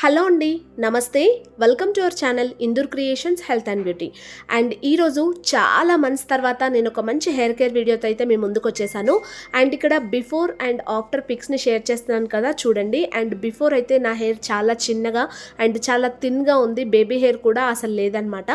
Hello అండి నమస్తే. Welcome to our channel Indur creations health and beauty. And ఈరోజు చాలా మంత్స్ తర్వాత నేను ఒక మంచి హెయిర్ కేర్ వీడియోతో అయితే మీ ముందుకు వచ్చేసాను. అండ్ ఇక్కడ బిఫోర్ అండ్ ఆఫ్టర్ పిక్స్ని షేర్ చేస్తున్నాను కదా చూడండి. అండ్ బిఫోర్ అయితే నా హెయిర్ చాలా చిన్నగా అండ్ చాలా థిన్గా ఉంది. బేబీ హెయిర్ కూడా అసలు లేదనమాట.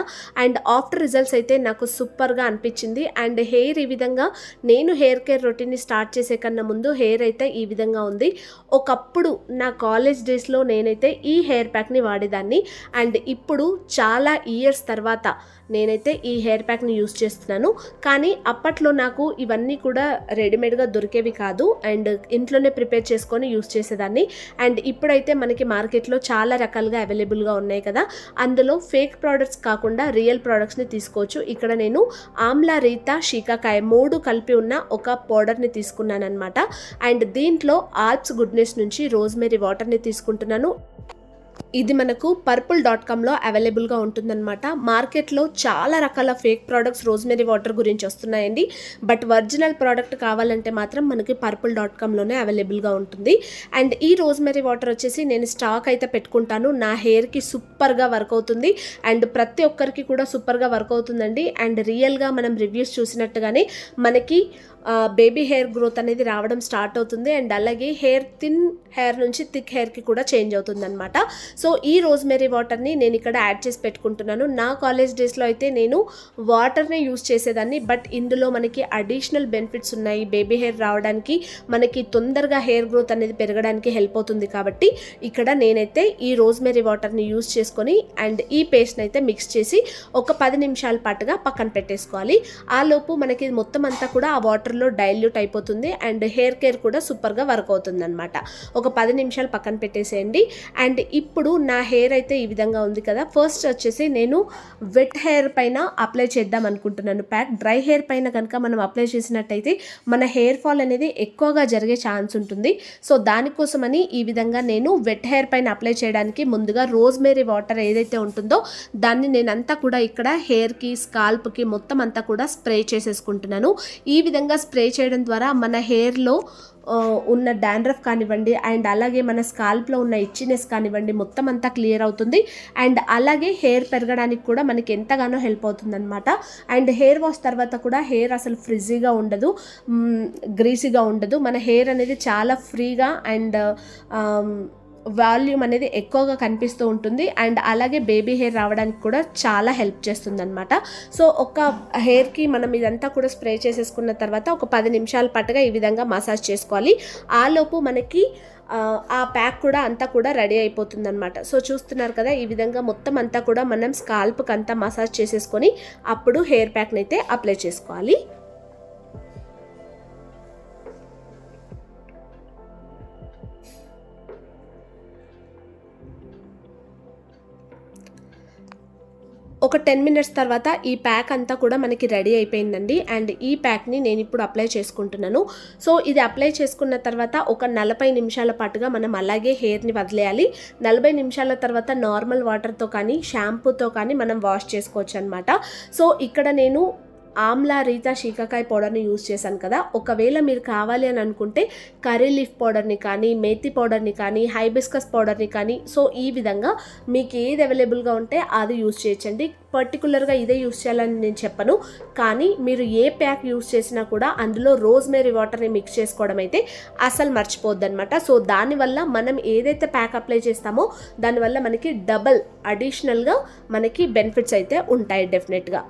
అండ్ ఆఫ్టర్ రిజల్ట్స్ అయితే నాకు సూపర్గా అనిపించింది. అండ్ హెయిర్ ఈ విధంగా నేను హెయిర్ కేర్ రొటీన్ని స్టార్ట్ చేసే కన్నా ముందు హెయిర్ అయితే ఈ విధంగా ఉంది. ఒకప్పుడు నా కాలేజ్ డేస్లో నేనైతే ఈ ఈ హెయిర్ ప్యాక్ని వాడేదాన్ని. అండ్ ఇప్పుడు చాలా ఇయర్స్ తర్వాత నేనైతే ఈ హెయిర్ ప్యాక్ని యూస్ చేస్తున్నాను. కానీ అప్పట్లో నాకు ఇవన్నీ కూడా రెడీమేడ్గా దొరికేవి కాదు. అండ్ ఇంట్లోనే ప్రిపేర్ చేసుకొని యూస్ చేసేదాన్ని. అండ్ ఇప్పుడైతే మనకి మార్కెట్లో చాలా రకాలుగా అవైలబుల్గా ఉన్నాయి కదా. అందులో ఫేక్ ప్రోడక్ట్స్ కాకుండా రియల్ ప్రోడక్ట్స్ని తీసుకోవచ్చు. ఇక్కడ నేను ఆమ్లా రీత షీకాకాయ మూడు కలిపి ఉన్న ఒక పౌడర్ని తీసుకున్నాను అనమాట అండ్ దీంట్లో ఆల్ప్స్ గుడ్నెస్ నుంచి రోజ్మెరీ వాటర్ని తీసుకుంటున్నాను. ఇది మనకు పర్పుల్ డాట్ కామ్లో అవైలబుల్గా ఉంటుందన్నమాట. మార్కెట్లో చాలా రకాల ఫేక్ ప్రోడక్ట్స్ రోజ్మెరీ వాటర్ గురించి వస్తున్నాయండి. బట్ ఒరిజినల్ ప్రోడక్ట్ కావాలంటే మాత్రం మనకి పర్పుల్ డాట్ కామ్లోనే అవైలబుల్గా ఉంటుంది. అండ్ ఈ రోజ్మెరీ వాటర్ వచ్చేసి నేను స్టాక్ అయితే పెట్టుకుంటాను. నా హెయిర్కి సూపర్గా వర్క్ అవుతుంది. అండ్ ప్రతి ఒక్కరికి కూడా సూపర్గా వర్క్ అవుతుందండి. అండ్ రియల్గా మనం రివ్యూస్ చూసినట్టుగానే మనకి బేబీ హెయిర్ గ్రోత్ అనేది రావడం స్టార్ట్ అవుతుంది. అండ్ అలాగే హెయిర్ థిన్ హెయిర్ నుంచి థిక్ హెయిర్కి కూడా చేంజ్ అవుతుంది అనమాట సో ఈ రోజ్మెరీ వాటర్ని నేను ఇక్కడ యాడ్ చేసి పెట్టుకుంటున్నాను. నా కాలేజ్ డేస్లో అయితే నేను వాటర్నే యూస్ చేసేదాన్ని బట్ ఇందులో మనకి అడిషనల్ బెనిఫిట్స్ ఉన్నాయి. బేబీ హెయిర్ రావడానికి మనకి తొందరగా హెయిర్ గ్రోత్ అనేది పెరగడానికి హెల్ప్ అవుతుంది కాబట్టి ఇక్కడ నేనైతే ఈ రోజ్మెరీ వాటర్ని యూస్ చేసుకొని అండ్ ఈ పేస్ట్ని అయితే మిక్స్ చేసి ఒక పది నిమిషాల పాటుగా పక్కన పెట్టేసుకోవాలి. ఆ లోపు మనకి మొత్తం అంతా కూడా ఆ వాటర్లో డైల్యూట్ అయిపోతుంది అండ్ హెయిర్ కేర్ కూడా సూపర్గా వర్క్ అవుతుంది అనమాట ఒక పది నిమిషాలు పక్కన పెట్టేసేయండి. అండ్ ఇప్పుడు నా హెయిర్ అయితే ఈ విధంగా ఉంది కదా. ఫస్ట్ వచ్చేసి నేను వెట్ హెయిర్ పైన అప్లై చేద్దాం అనుకుంటున్నాను. ప్యాక్ డ్రై హెయిర్ పైన కనుక మనం అప్లై చేసినట్టయితే మన హెయిర్ ఫాల్ అనేది ఎక్కువగా జరిగే ఛాన్స్ ఉంటుంది. సో దానికోసమని ఈ విధంగా నేను వెట్ హెయిర్ పైన అప్లై చేయడానికి ముందుగా రోజ్మేరీ వాటర్ ఏదైతే ఉంటుందో దాన్ని నేనంతా కూడా ఇక్కడ హెయిర్కి స్కాల్ప్కి మొత్తం అంతా కూడా స్ప్రే చేసేసుకుంటున్నాను. ఈ విధంగా స్ప్రే చేయడం ద్వారా మన హెయిర్లో ఉన్న డాండ్రఫ్ కానివ్వండి అండ్ అలాగే మన స్కాల్ప్లో ఉన్న ఇచ్చినెస్ కానివ్వండి మొత్తం అంతా క్లియర్ అవుతుంది. అండ్ అలాగే హెయిర్ పెరగడానికి కూడా మనకి ఎంతగానో హెల్ప్ అవుతుందనమాట అండ్ హెయిర్ వాష్ తర్వాత కూడా హెయిర్ అసలు ఫ్రిజీగా ఉండదు గ్రీసీగా ఉండదు. మన హెయిర్ అనేది చాలా ఫ్రీగా అండ్ వాల్యూమ్ అనేది ఎక్కువగా కనిపిస్తూ ఉంటుంది. అండ్ అలాగే బేబీ హెయిర్ రావడానికి కూడా చాలా హెల్ప్ చేస్తుంది అనమాట సో ఒక హెయిర్కి మనం ఇదంతా కూడా స్ప్రే చేసేసుకున్న తర్వాత ఒక పది నిమిషాల పాటుగా ఈ విధంగా మసాజ్ చేసుకోవాలి. ఆలోపు మనకి ఆ, ప్యాక్ కూడా అంతా కూడా రెడీ అయిపోతుంది అనమాట సో చూస్తున్నారు కదా ఈ విధంగా మొత్తం అంతా కూడా మనం స్కాల్ప్కి అంతా మసాజ్ చేసేసుకొని అప్పుడు హెయిర్ ప్యాక్ని అయితే అప్లై చేసుకోవాలి. ఒక టెన్ మినిట్స్ తర్వాత ఈ ప్యాక్ అంతా కూడా మనకి రెడీ అయిపోయిందండి. అండ్ ఈ ప్యాక్ని నేను ఇప్పుడు అప్లై చేసుకుంటున్నాను. సో ఇది అప్లై చేసుకున్న తర్వాత ఒక నలభై నిమిషాల పాటుగా మనం అలాగే హెయిర్ని వదిలేయాలి. నలభై నిమిషాల తర్వాత నార్మల్ వాటర్తో కానీ షాంపూతో కానీ మనం వాష్ చేసుకోవచ్చు అనమాట సో ఇక్కడ నేను ఆమ్లా రీతా శీకాకాయ పౌడర్ని యూజ్ చేశాను కదా. ఒకవేళ మీరు కావాలి అని అనుకుంటే కర్రీ లీఫ్ పౌడర్ని కానీ మేతి పౌడర్ని కానీ హైబిస్కస్ పౌడర్ని కానీ సో ఈ విధంగా మీకు ఏది అవైలబుల్గా ఉంటే అది యూజ్ చేయొచ్చండి. పర్టికులర్గా ఇదే యూజ్ చేయాలని నేను చెప్పను. కానీ మీరు ఏ ప్యాక్ యూజ్ చేసినా కూడా అందులో రోజ్మేరీ వాటర్ని మిక్స్ చేసుకోవడం అయితే అసలు మర్చిపోద్ది అనమాట సో దానివల్ల మనం ఏదైతే ప్యాక్ అప్లై చేస్తామో దానివల్ల మనకి డబల్ అడిషనల్గా మనకి బెనిఫిట్స్ అయితే ఉంటాయి డెఫినెట్గా.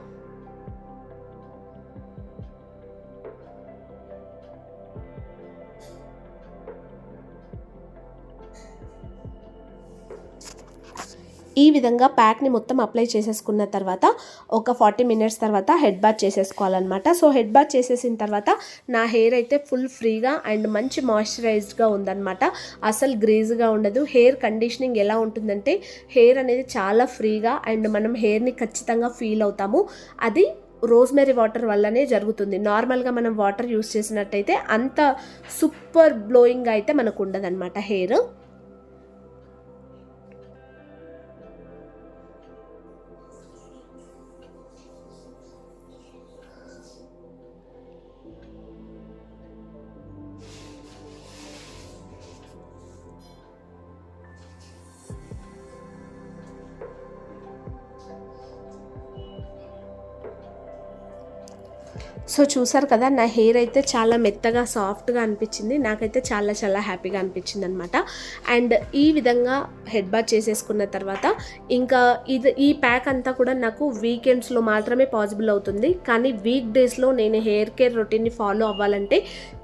ఈ విధంగా ప్యాక్ని మొత్తం అప్లై చేసేసుకున్న తర్వాత ఒక ఫార్టీ మినిట్స్ తర్వాత హెడ్ బాత్ చేసేసుకోవాలన్నమాట. సో హెడ్ బాత్ చేసేసిన తర్వాత నా హెయిర్ అయితే ఫుల్ ఫ్రీగా అండ్ మంచి మాయిశ్చరైజ్డ్గా ఉందన్నమాట. అసలు గ్రీజ్గా ఉండదు. హెయిర్ కండిషనింగ్ ఎలా ఉంటుందంటే హెయిర్ అనేది చాలా ఫ్రీగా అండ్ మనం హెయిర్ని ఖచ్చితంగా ఫీల్ అవుతాము. అది రోజ్మెరీ వాటర్ వల్లనే జరుగుతుంది. నార్మల్గా మనం వాటర్ యూస్ చేసినట్టయితే అంత సూపర్ బ్లోయింగ్ అయితే మనకు ఉండదన్నమాట హెయిర్. సో చూసారు కదా నా హెయిర్ అయితే చాలా మెత్తగా సాఫ్ట్గా అనిపించింది. నాకైతే చాలా చాలా హ్యాపీగా అనిపించింది అనమాట అండ్ ఈ విధంగా హెడ్ బాత్ చేసేసుకున్న తర్వాత ఇంకా ఇది ఈ ప్యాక్ అంతా కూడా నాకు వీకెండ్స్లో మాత్రమే పాసిబుల్ అవుతుంది. కానీ వీక్ డేస్లో నేను హెయిర్ కేర్ రొటీన్ని ఫాలో అవ్వాలంటే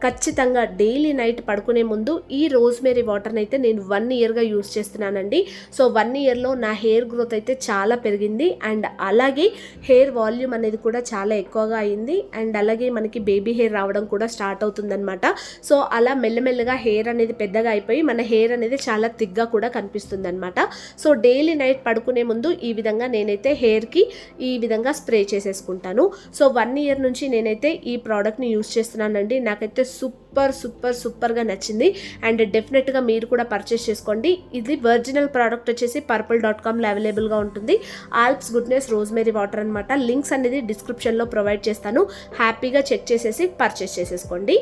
ఖచ్చితంగా డైలీ నైట్ పడుకునే ముందు ఈ రోజ్మేరీ వాటర్ని అయితే నేను వన్ ఇయర్గా యూస్ చేస్తున్నానండి. సో వన్ ఇయర్లో నా హెయిర్ గ్రోత్ అయితే చాలా పెరిగింది. అండ్ అలాగే హెయిర్ వాల్యూమ్ అనేది కూడా చాలా ఎక్కువగా అయింది. అండ్ అండ్ అలాగే మనకి బేబీ హెయిర్ రావడం కూడా స్టార్ట్ అవుతుందనమాట సో అలా మెల్లమెల్లగా హెయిర్ అనేది పెద్దగా అయిపోయి మన హెయిర్ అనేది చాలా థిక్గా కూడా కనిపిస్తుంది అనమాట సో డైలీ నైట్ పడుకునే ముందు ఈ విధంగా నేనైతే హెయిర్కి ఈ విధంగా స్ప్రే చేసేసుకుంటాను. సో వన్ ఇయర్ నుంచి నేనైతే ఈ ప్రోడక్ట్ని యూస్ చేస్తున్నానండి. నాకైతే సూపర్ సూపర్ సూపర్ సూపర్గా నచ్చింది. అండ్ డెఫినెట్గా మీరు కూడా పర్చేస్ చేసుకోండి. ఇది ఒరిజినల్ ప్రోడక్ట్ వచ్చేసి పర్పుల్ డాట్ కామ్లో అవైలబుల్గా ఉంటుంది. ఆల్ప్స్ గుడ్నెస్ రోజ్మేరీ వాటర్ అనమాట లింక్స్ అనేది డిస్క్రిప్షన్లో ప్రొవైడ్ చేస్తాను. హ్యాపీగా చెక్ చేసేసి పర్చేస్ చేసేసుకోండి.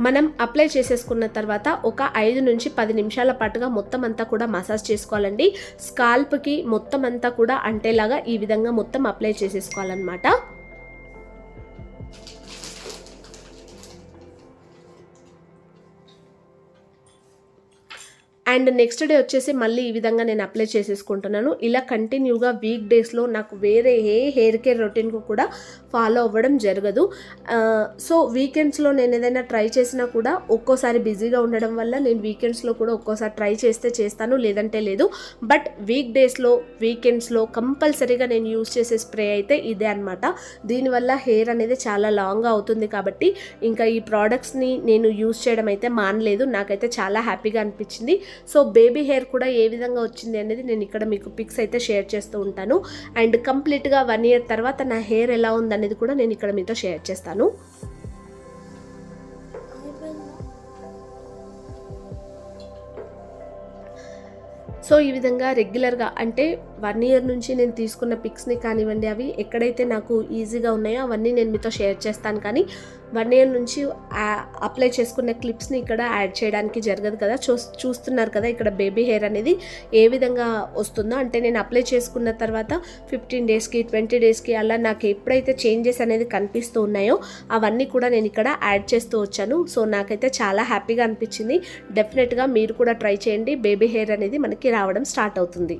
మనం అప్లై చేసేసుకున్న తర్వాత ఒక ఐదు నుంచి పది నిమిషాల పాటుగా మొత్తం అంతా కూడా మసాజ్ చేసుకోవాలండి. స్కాల్ప్కి మొత్తం అంతా కూడా అంటేలాగా ఈ విధంగా మొత్తం అప్లై చేసేసుకోవాలన్నమాట. అండ్ నెక్స్ట్ డే వచ్చేసి మళ్ళీ ఈ విధంగా నేను అప్లై చేసేసుకుంటున్నాను. ఇలా కంటిన్యూగా వీక్ డేస్లో నాకు వేరే ఏ హెయిర్ కేర్ రొటీన్కు కూడా ఫాలో అవ్వడం జరగదు. సో వీకెండ్స్లో నేను ఏదైనా ట్రై చేసినా కూడా ఒక్కోసారి బిజీగా ఉండడం వల్ల నేను వీకెండ్స్లో కూడా ఒక్కోసారి ట్రై చేస్తే చేస్తాను లేదంటే లేదు. బట్ వీక్ డేస్లో వీకెండ్స్లో కంపల్సరీగా నేను యూస్ చేసే స్ప్రే అయితే ఇదే అనమాట దీనివల్ల హెయిర్ అనేది చాలా లాంగ్గా అవుతుంది కాబట్టి ఇంకా ఈ ప్రోడక్ట్స్ని నేను యూస్ చేయడం అయితే మానలేదు. నాకైతే చాలా హ్యాపీగా అనిపించింది. సో బేబీ హెయిర్ కూడా ఏ విధంగా వచ్చింది అనేది నేను ఇక్కడ మీకు పిక్స్ అయితే షేర్ చేస్తూ ఉంటాను. అండ్ కంప్లీట్గా వన్ ఇయర్ తర్వాత నా హెయిర్ ఎలా ఉందనేది కూడా నేను ఇక్కడ మీతో షేర్ చేస్తాను. సో ఈ విధంగా రెగ్యులర్గా అంటే వన్ ఇయర్ నుంచి నేను తీసుకున్న పిక్స్ని కానివ్వండి అవి ఎక్కడైతే నాకు ఈజీగా ఉన్నాయో అవన్నీ నేను మీతో షేర్ చేస్తాను. కానీ వన్ ఇయర్ నుంచి అప్లై చేసుకున్న క్లిప్స్ని ఇక్కడ యాడ్ చేయడానికి జరగదు కదా. చూ చూస్తున్నారు కదా ఇక్కడ బేబీ హెయిర్ అనేది ఏ విధంగా వస్తుందో. అంటే నేను అప్లై చేసుకున్న తర్వాత ఫిఫ్టీన్ డేస్కి ట్వంటీ డేస్కి అలా నాకు ఎప్పుడైతే చేంజెస్ అనేది కనిపిస్తూ ఉన్నాయో అవన్నీ కూడా నేను ఇక్కడ యాడ్ చేస్తూ వచ్చాను. సో నాకైతే చాలా హ్యాపీగా అనిపించింది. డెఫినెట్గా మీరు కూడా ట్రై చేయండి. బేబీ హెయిర్ అనేది మనకి రావడం స్టార్ట్ అవుతుంది.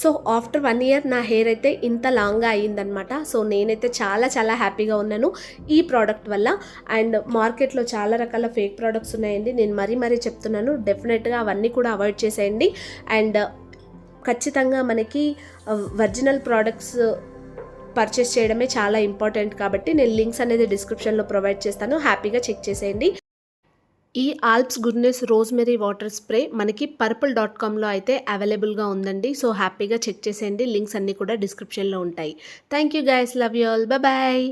సో ఆఫ్టర్ వన్ ఇయర్ నా హెయిర్ అయితే ఇంత లాంగ్గా అయ్యిందనమాట సో నేనైతే చాలా చాలా హ్యాపీగా ఉన్నాను ఈ ప్రోడక్ట్ వల్ల. అండ్ మార్కెట్లో చాలా రకాల ఫేక్ ప్రోడక్ట్స్ ఉన్నాయండి. నేను మరీ మరీ చెప్తున్నాను. డెఫినెట్గా అవన్నీ కూడా అవాయిడ్ చేసేయండి. అండ్ ఖచ్చితంగా మనకి ఒరిజినల్ ప్రోడక్ట్స్ పర్చేస్ చేయడమే చాలా ఇంపార్టెంట్ కాబట్టి నేను లింక్స్ అనేది డిస్క్రిప్షన్లో ప్రొవైడ్ చేస్తాను. హ్యాపీగా చెక్ చేసేయండి. ఈ Alps goodness rosemary water spray మనకి పర్పుల్ డాట్ కామ్లో అయితే అవైలబుల్గా ఉందండి. సో హ్యాపీగా చెక్ చేసేయండి. లింక్స్ అన్నీ కూడా డిస్క్రిప్షన్లో ఉంటాయి. Thank you guys love you all. Bye.